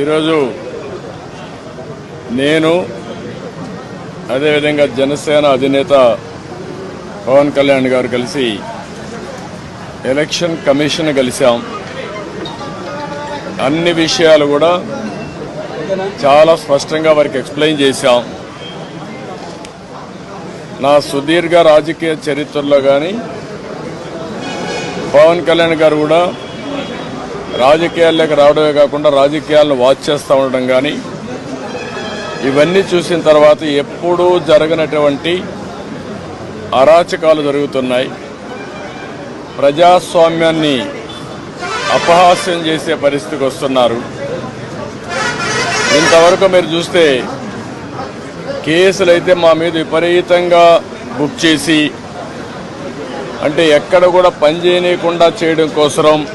ఈరోజు నేను అదేవిధంగా జనసేన అధినేత పవన్ కళ్యాణ్ గారు కలిసి ఎలక్షన్ కమిషన్ కలిశాం అన్ని విషయాలు కూడా చాలా స్పష్టంగా వారికి ఎక్స్ప్లెయిన్ చేశాం. నా సుదీర్ఘ రాజకీయ చరిత్రలో కానీ పవన్ కళ్యాణ్ గారు కూడా రాజకీయాల్లోకి రావడమే కాకుండా రాజకీయాలను వాచ్ చేస్తూ ఉండడం కానీ ఇవన్నీ చూసిన తర్వాత ఎప్పుడూ జరగనటువంటి అరాచకాలు జరుగుతున్నాయి. ప్రజాస్వామ్యాన్ని అపహాస్యం చేసే పరిస్థితికి వస్తున్నారు. ఇంతవరకు మీరు చూస్తే కేసులైతే మా మీద విపరీతంగా బుక్ చేసి అంటే ఎక్కడ కూడా పనిచేయనీయకుండా చేయడం కోసం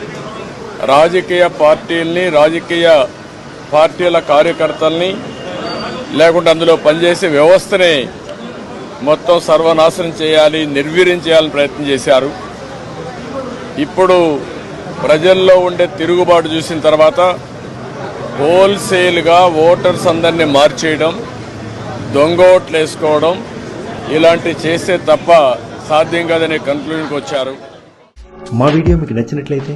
రాజకీయ పార్టీల్ని రాజకీయ పార్టీల కార్యకర్తల్ని లేకుంటే అందులో పనిచేసే వ్యవస్థని మొత్తం సర్వనాశనం చేయాలి నిర్వీర్యం చేయాలని ప్రయత్నం చేశారు. ఇప్పుడు ప్రజల్లో ఉండే తిరుగుబాటు చూసిన తర్వాత హోల్సేల్గా ఓటర్స్ అందరినీ మార్చేయడం దొంగ ఓట్లు వేసుకోవడం ఇలాంటి చేస్తే తప్ప సాధ్యం కాదనే కన్క్లూజన్కి వచ్చారు. మా వీడియో మీకు నచ్చినట్లయితే